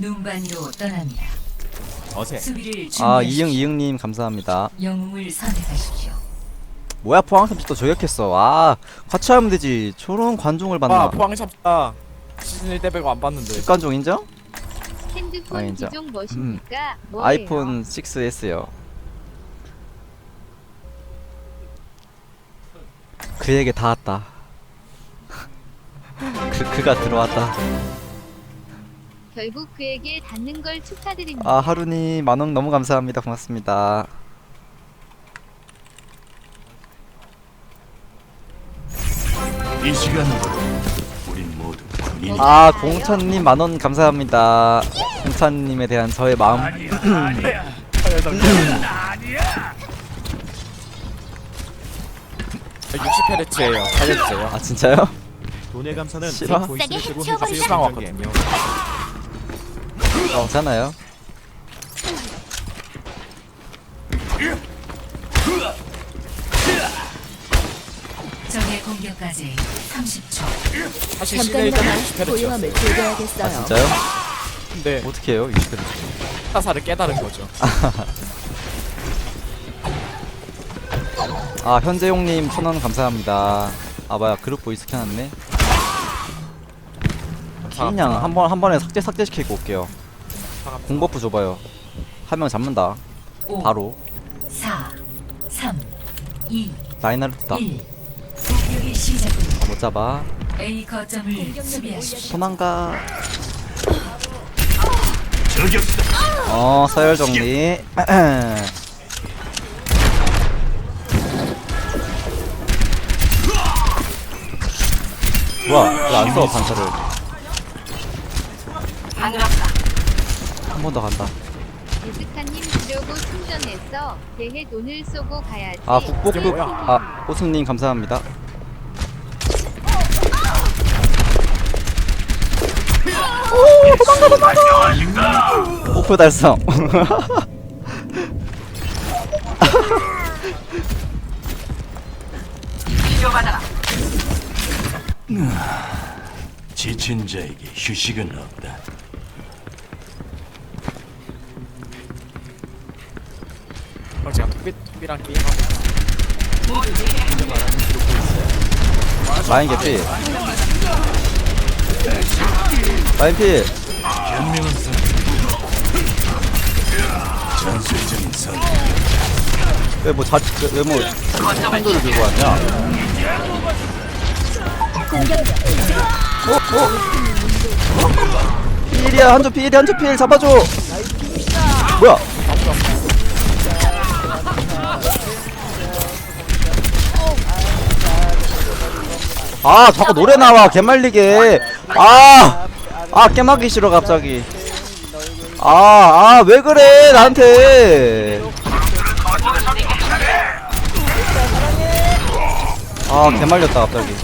눈반이로 떠납니다. 어세. 수비를 아 준비하십시오. 이응 이응님 감사합니다. 영웅을 선택하십시오. 뭐야 포항삼시 또 저격했어. 아 같이 하면 되지. 저런 관종을 아 봤나? 포항샵다. 시즌 1때 빼고 안 봤는데. 관종 인정? 핸드폰 아, 인정. 기종 뭐십니까? 뭐예요? 아이폰 6s요. 그에게 닿았다. 그 그가 들어왔다. 결국 그에게 닿는 걸 축하드립니다. 아 하루님 만원 너무 감사합니다. 고맙습니다. 이 시간으로 우린 모두 군인 아 공찬님 만원 감사합니다. 공찬님에 대한 저의 마음. 60헤르츠예요. 살려주세요. 아 진짜요? 돈의 감사는 싫어? 보이스를 쓰고. 해주세요. 왔거든요. 괜찮아요. 적의 공격까지 30초. 사실 시즌 1 때는 60헤르츠였어요. 아 진짜요? 근데 어떻게 해요? 20분. 타사를 깨달은 거죠. 아 현재용님 천원 감사합니다. 아 뭐야 그룹 보이스 켜놨네. 그냥 한번 한 번에 삭제 삭제 시키고 올게요. 공버프 줘봐요. 한 명 잡는다. 5, 바로 4, 3, 2, 라인하르트다. 1. 공격이 시작됩니다. 못 잡아. A 거점을 수비하십시오. 도망가. 어 서열 정리. 뭐야 왜안 써 반사를 한 번 더 간다. 데스카님 주려고 충전했어. 대해 돈을 쏘고 가야지. 아 북북북 아 호수님 감사합니다. 목표 달성. 지친 자에게 휴식은 없다 그럼 제가 투비 투비 랑 게임하고 라인 개피 라인 피 현명한 선택 전술적인 선택 왜뭐 자, 왜뭐 한도를 들고 왔냐? 어, 어? 필이야 한조 필이 한조 필 잡아줘. 뭐야? 아 자꾸 노래 나와 개말리게. 아, 아 깨마기 싫어 갑자기. 아, 아, 왜 그래, 나한테. 아, 개말렸다, 갑자기.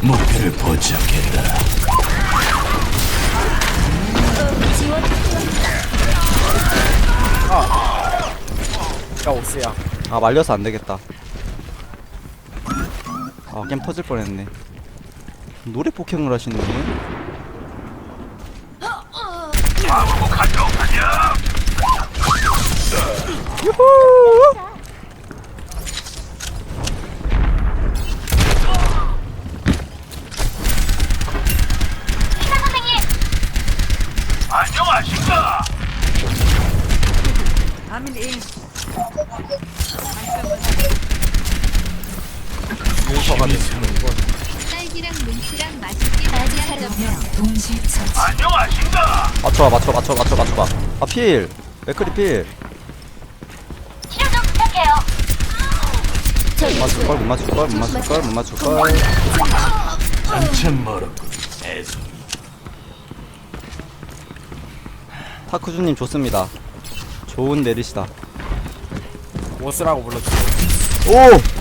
목표를 포착했다 오스야. 아, 말려서 안 되겠다. 아, 게임 터질 뻔했네. 노래 폭행을 하시네. 유후! 딸기랑 뭉치랑 맛있게 먹으면 동시 처치. 맞춰봐, 맞춰, 맞춰, 맞춰, 맞춰봐. 아, 필! 맥크리 필! 못 맞출 걸, 못 맞출 걸, 못 맞출 걸, 못 맞출 걸. 한참 멀었군 애송 타크주님 좋습니다. 좋은 내리시다. 오스라고 불러주세요. 오!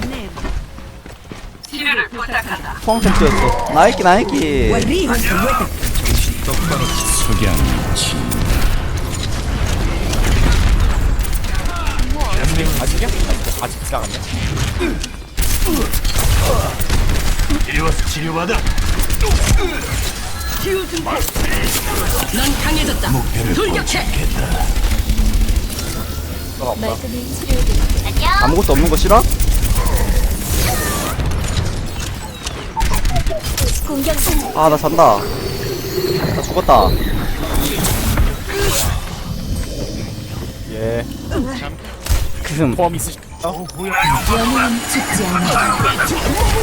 포항 였어 나이키, 나이키. 아직이야? 아직 아직 시작하네. 이리 와서 치료받아 없다. 말끔히 치료해드릴게요. 아무것도 없는 거 싫어? 공격 아 나 잔다 나 죽었다 예. 크흠 포함? 영웅은 죽지 않아.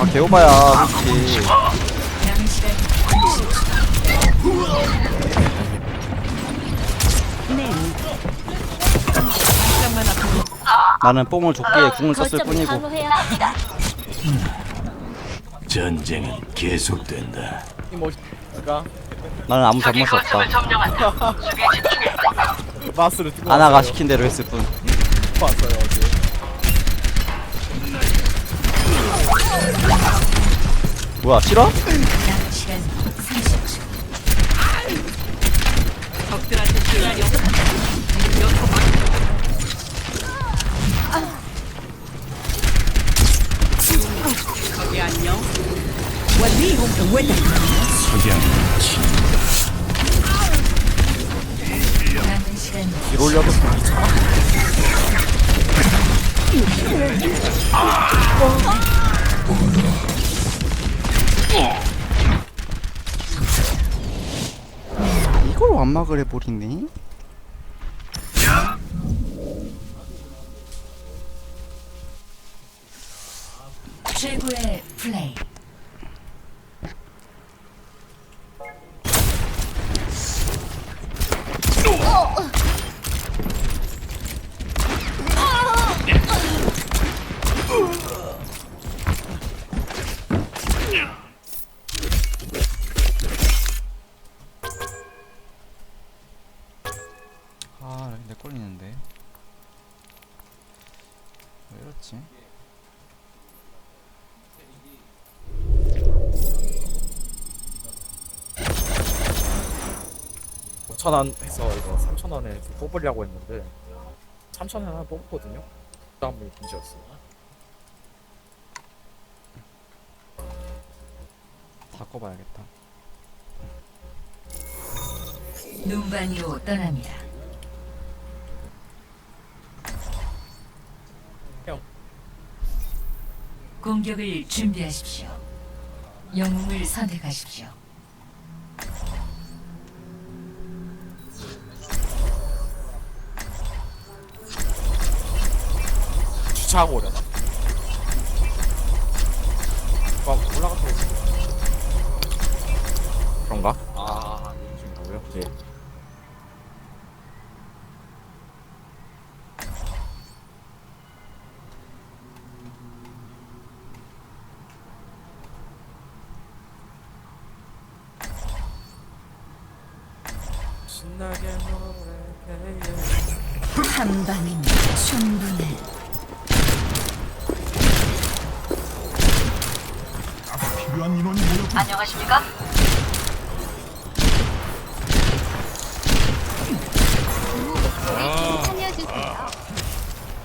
아 개오바야 솔직히 나는 뽕을 조끼에 궁을 썼을 뿐이고 합니다. 전쟁은 계속된다. 이 멋있가? 나는 아무 잘못이 없다 마스를 뜨고 아나가 왔어요. 시킨 대로 했을 뿐 왔어요 어제. 뭐야 싫어? 남은 시간 뒤로 올려도? 이걸 완막을 해버리네 4천원 해서 이거 3천원에 뽑으려고 했는데 3,000원 하나 뽑았거든요. 그 다음에 문제였어요. 바꿔봐야겠다. 눈반이로 떠납니다. 공격을 준비하십시오. 영웅을 선택하십시오. 주차하고 오려나? 막 올라가서 그런가? 아 중이라고요? 예 살려주세요.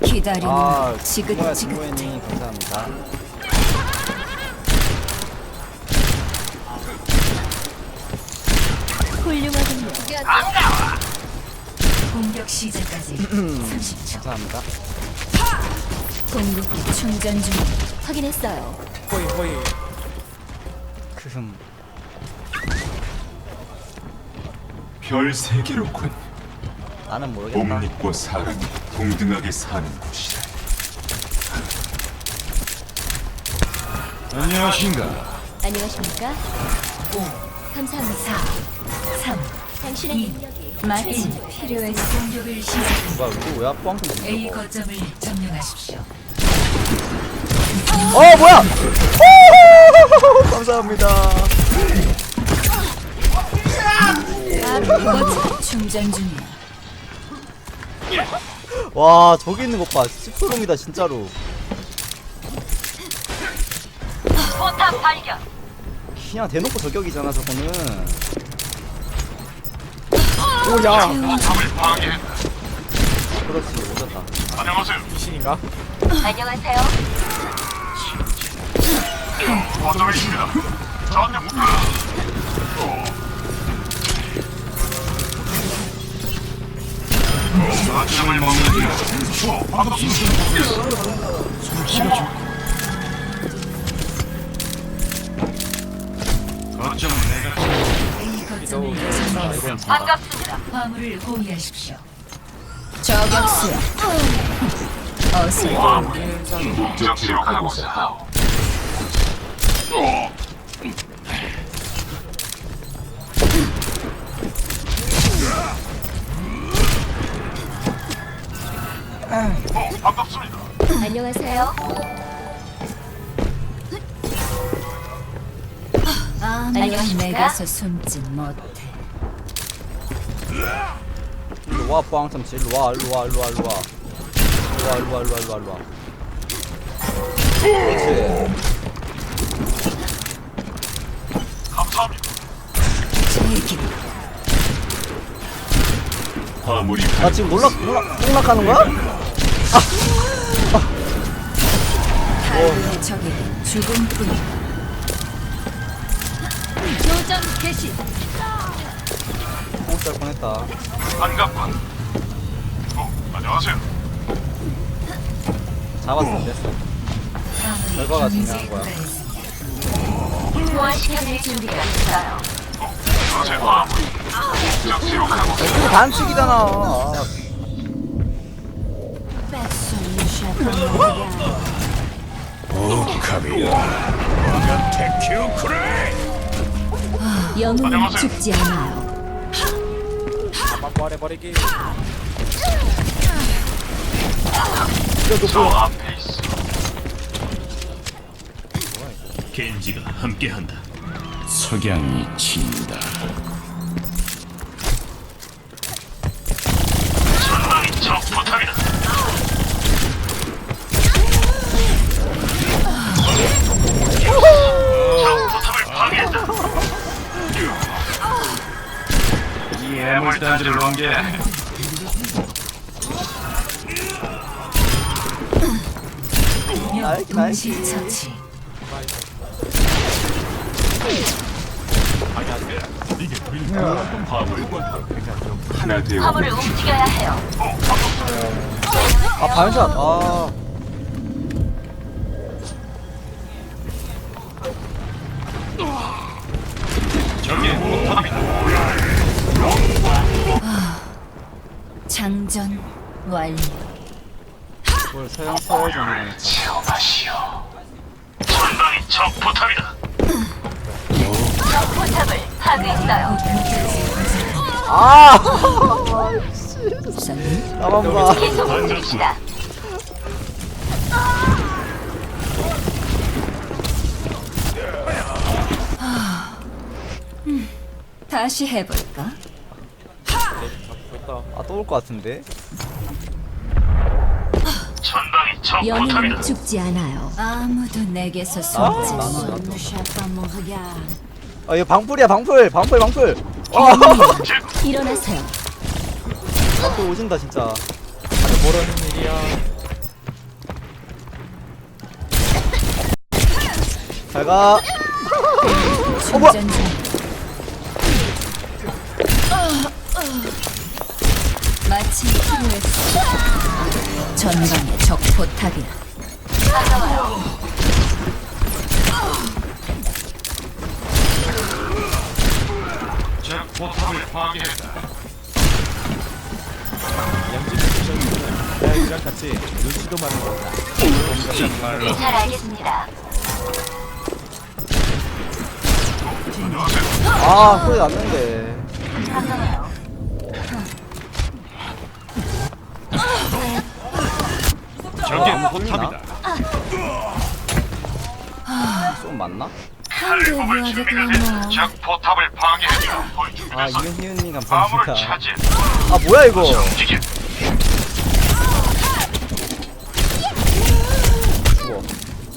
기다리는 아 뭐야 지긋지긋. 진모님 감사합니다 훌륭하군요. 공격 시작까지 30초. 감사합니다 공격기 충전 중. 확인했어요. 호이 호이 크흠 별 세계로군 나는 모르겠다 옴닉과 사람이 동등하게 사는 곳이다. 안녕하신가? 안녕하십니까? 5, 감사합니다. 4, 3, 당신의 이. 능력이 마침 필요해서 공격을 시작합니다. 뭐야 이거 왜뻥 뚫린 A 거 거점을 점령하십시오. 어 뭐야 오! 감사합니다 거점 충전 중이야. 와 저기 있는 것봐 씹소름이다 진짜로 그냥 대놓고 저격이잖아 저거는 오야 그렇지 오졌다 귀신인가? 안녕하세요. 일인가? 저격수야. 어서 지금 목적 지역하고서 어, 안녕하세요. 내게서 숨지 못해. 일로 뻥 참치. 일로 와, 일로 와, 일로 와, 일로 와. 일로 와, 일로 와, 그렇지. 나 지금 놀락 놀락 놀락하는 거야? 죽음뿐이다. 교전 개시. 못살 뻔했다 반갑군. 어, 안녕하세요. 잡았으면 됐어 결과가 중요한 거야. 이거 반칙이잖아. 영웅 죽지 않아요. 저 앞에 겐지가 함께한다. 석양이 친다. 전방이 적 포탑이다. 적 포탑을 파괴했다. 이 애물단지를 놓은 게 알긴 동시 처치. 하나 되어 화물을 움직여야 아, 장전 완료. 이걸 사용 사용 전에 치오마시오. 전방이 적포탑이다. 아! 나만 봐. 다시 해볼까? 아, 또 올 것 같은데? 전 포탑이다. 죽지 않아요. 아무도 내게서 나도, 숨지. 못해. 아 이거 방풀이야 방풀 방풀 방풀 아 일어나세요. 방풀 오진다 진짜 아주 모르는 일이야 잘가 충전 중. 전방에 적 포탑이야. 적 포탑을 파괴했다. 야이랑 같이 눈치도 많은 거잘 알겠습니다. 아 소리 났는데 적 저게 포탑이다. 쏜 맞나? 한대 포탑을 아. 이현희님 감사합니다 아 뭐야 이거? 죽어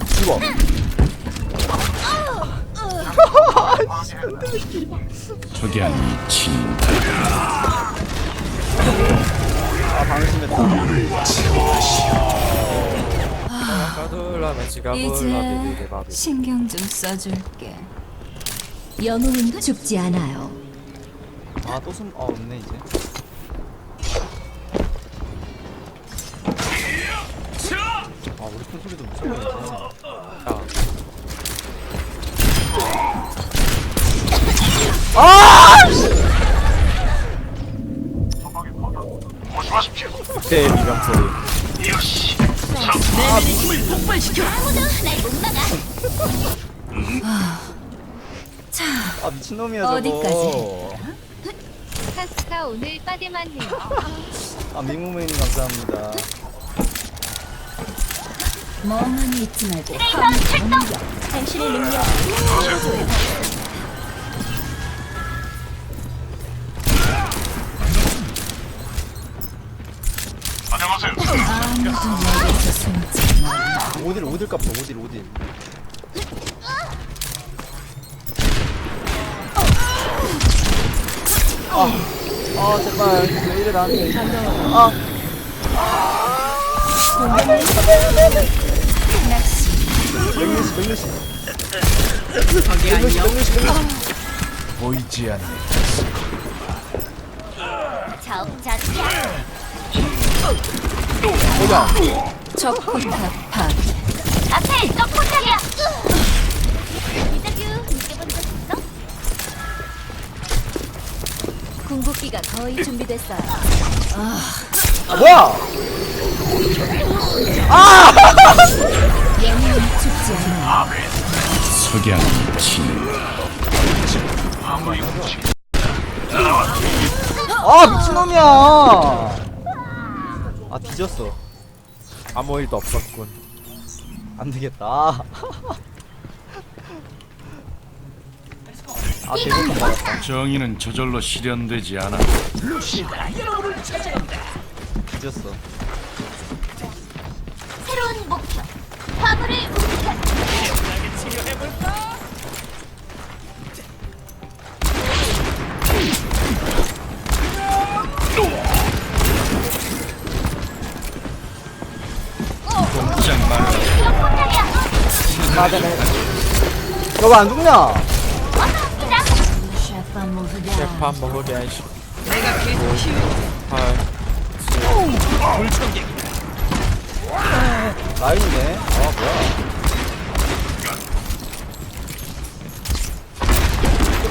죽어 저기 아니 진아 방심했다 가둘라 매치가 이제 바비 신경 좀 써줄게. 영웅은 죽지 않아요. 아또 숨.. 아 없네 이제. 아 우리 큰 소리도 무서워 이제 조 심하십시오. 그때의 미명소리 이것이 아 미친놈이야 저거 어디까지? 카스카 오늘 빠데 맞네요. 아 밍무메님 감사합니다 멍하니 있지 말고. 당신의 능력 안녕하세요. 오딜 오딜 값어 오딜 오딜. 아, 아 제발. 왜 이래 나한테. 아. 맥루시 맥루시 맥루시 맥루시 보이지 않네. 보자 적 포탑 파괴. 궁극기가 거의 준비됐어요. 아 뭐야 영웅은 죽지 않아요. 석양이 친다. 아 미친놈이야 아 뒤졌어 아무 일도 없었군. 안 되겠다. 아 대박감 받았다. 정의는 저절로 실현되지 않아. 뒤졌어. 새로운 목표 화물을 움직여 맞아네 너왜 안 죽냐. 셰프 먹으게 하시 8 라인이네. 아 뭐야?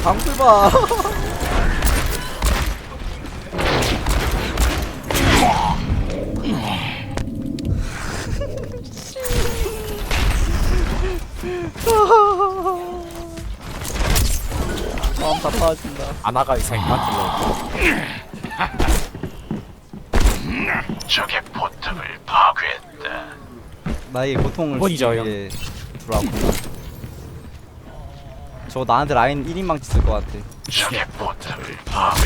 방풀 봐 마음 다 빠진다. 아나가 이상이 많길래 적의 포탑을 파괴했다. 나의 고통을 주기 위해 들어왔구나 저 나한테 라인 1인망치 쓸것 같아. 적의 포탑을 파괴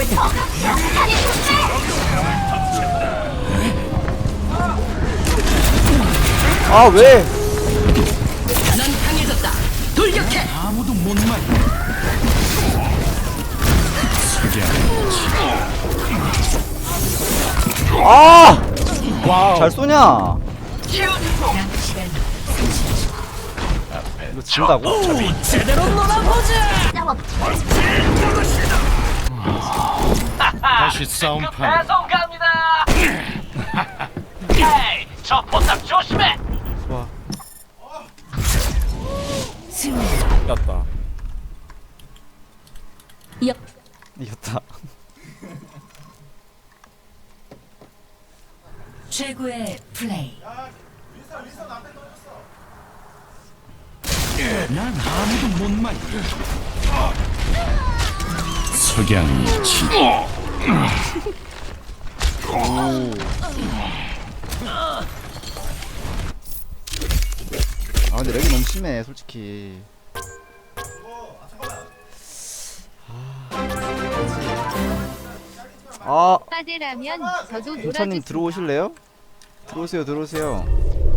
했다. 아 왜? 아무도 못 말. 아! 잘 쏘냐? 이거 진다고? 다시 싸움판. 저 포탑 조심해. 좋아. 였다 역 이겼다. 최고의 플레이. 난 아무도 못 말. 석양이 친다. 아 근데 렉이 너무 심해 솔직히. 아, 빠데라면 저도 인천님 놀아주세요. 들어오실래요? 들어오세요 들어오세요